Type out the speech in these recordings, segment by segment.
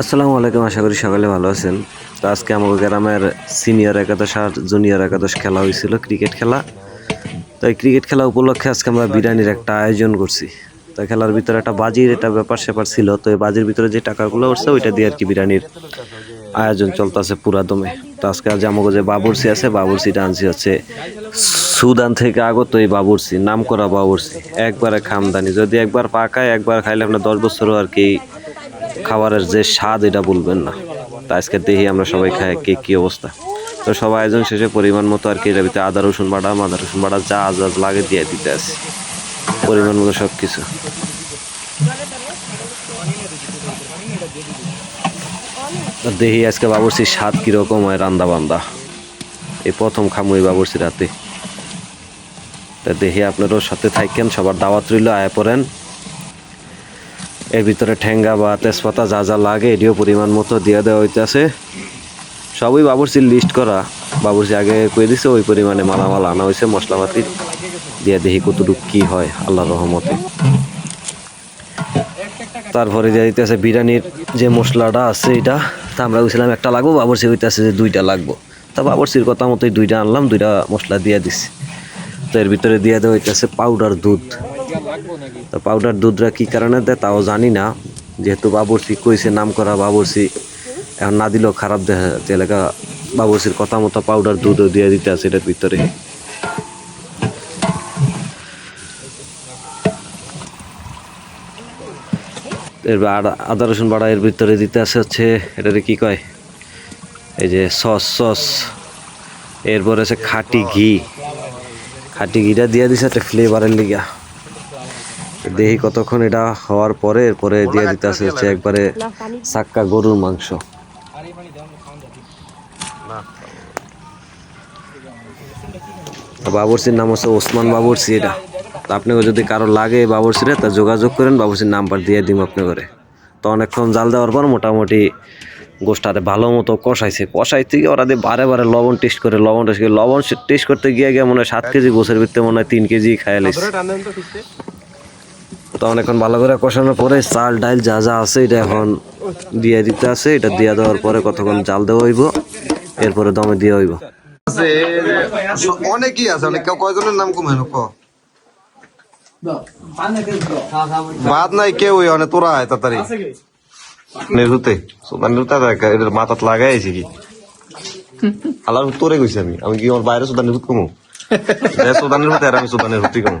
আসসালামু আলাইকুম, আশা করি সকালে ভালো আছেন। তো আজকে আমাদের গ্রামের সিনিয়র একাদশ আর জুনিয়র একাদশ খেলা হয়েছিল ক্রিকেট খেলা। তো এই ক্রিকেট খেলা উপলক্ষে আজকে আমরা বিরিয়ানির একটা আয়োজন করছি। তো খেলার ভিতরে একটা বাজির একটা ব্যাপার স্যাপার ছিল, তো এই বাজির ভিতরে যে টাকাগুলো উঠছে, ওইটা দিয়ে আর কি বিরিয়ানির আয়োজন চলতেছে পুরা দমে তো আজকে আজ আমাকে যে বাবুরসি আছে বাবুরসিটা আনছি হচ্ছে সুদান থেকে আগত এই বাবুরসি নাম করা বাবুরসি একবারে খামদানি। যদি একবার পাকায়, একবার খাইলে আপনার দশ বছরও আর কি খাবারের যে স্বাদ, এটা বলবেন না। তা আজকে দেখি আমরা সবাই খাই কে কি অবস্থা। তো সবাই আয়োজন শেষে পরিমাণ মতো আর কি এটার ভিতরে আদা, রসুন বাটা, আদা, রসুন বাটা যা যা লাগে দিয়ে দিতে আছে। পরিমাণ মতো সব কিছু দেখি আজকে বাবুর্চির স্বাদ কীরকম হয় রান্দা বান্দা এই প্রথম খামু এই রাতে তা দেখি আপনারও সাথে থাকেন, সবার দাওয়াত রইল, আয় পড়েন। এর ভিতরে ঠেঙ্গা বা তেজপাতা যা যা লাগে এটিও পরিমাণ মতো দিয়ে দেওয়া হইতেছে। সবই বাবুর্চির লিস্ট করা। বাবুর্চি আগে কয়ে দিছে ওই পরিমাণে মালামাল আনা হয়েছে মশলাপাতি। দিয়ে দেখি কতটুকু কি হয়, আল্লাহর রহমতে। তারপরে দিয়ে দিতেছে বিরিয়ানির যে মশলাটা আছে এটা, তা আমরা বুঝছিলাম একটা লাগবো, বাবুর্চি হইতেছে যে দুইটা লাগবো। তা বাবুর্চির কথা মতোই দুইটা আনলাম, দুইটা মশলা দিয়ে দিছি। তো এর ভিতরে দিয়ে দেওয়া হইতেছে পাউডার দুধ। তো পাউডার দুধটা কি কারণে দেয় তাও জানি না। যেহেতু বাবুর্চি কইছে নাম করা বাবুর্চি এখন না দিলেও খারাপ দেখা যাচ্ছে এলাকা বাবুর্চির কথা মতো পাউডার দুধও দিয়ে দিতে আছে এটার ভিতরে। এরপর আদা- রসুন বাড়া এর ভিতরে দিতে আছে হচ্ছে, এটারে কি কয়? এই যে সস সস। এরপর আছে খাটি ঘি। খাটি ঘিটা দিয়ে দিছে একটা ফ্লেভারের লিগা। দেখি কতক্ষণ এটা হওয়ার পরে এরপরে দিয়ে দিতে আছে হচ্ছে একবারে সাক্কা গরুর মাংস। বাবুরসির নাম হচ্ছে ওসমান বাবুরসি এটা। তা আপনাকে যদি কারও লাগে বাবুরসিরে তা যোগাযোগ করেন বাবুরসির নাম্বার দিয়ে দিব আপনি করে তো অনেকক্ষণ জাল দেওয়ার পর মোটামুটি গোষ্ঠাতে ভালো মতো কষাইছে। কষাই থেকে ওরা দিয়ে বারে বারে লবণ টেস্ট করে লবণ টেস্ট করে। লবণ টেস্ট করতে গিয়ে গিয়ে মনে হয় সাত কেজি গোছের ভিতরে মনে হয় তিন কেজি খাইয়ালিস তো অনেকক্ষণ ভালো করে কষানোর পরে চাল ডাল যা যা আছে এটা এখন দিয়ে দিতে আছে। এটা দিয়ে দেওয়ার পরে কতক্ষণ জাল দেওয়া হইব, এরপরে দমে দিয়ে হইব। অনেকই আছে, অনেক কয়জনের নাম কম নাই কেউ অনেক তোরা তাড়াতাড়ি। নেরুতে সুদান নেরুতে মাথাত লাগাইছি কি? আল্লাহ তোরে কইছি আমি আমি কি আমার বাইরে সুদান নেরুত কমু? আর আমি কমু।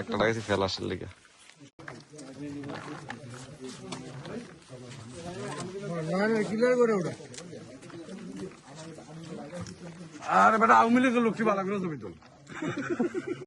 একটা লাগাইছি ফেলাসের লিগে। আর বেটা আওয়ামী লীগের লোক কি ভালো করে ছবি তোল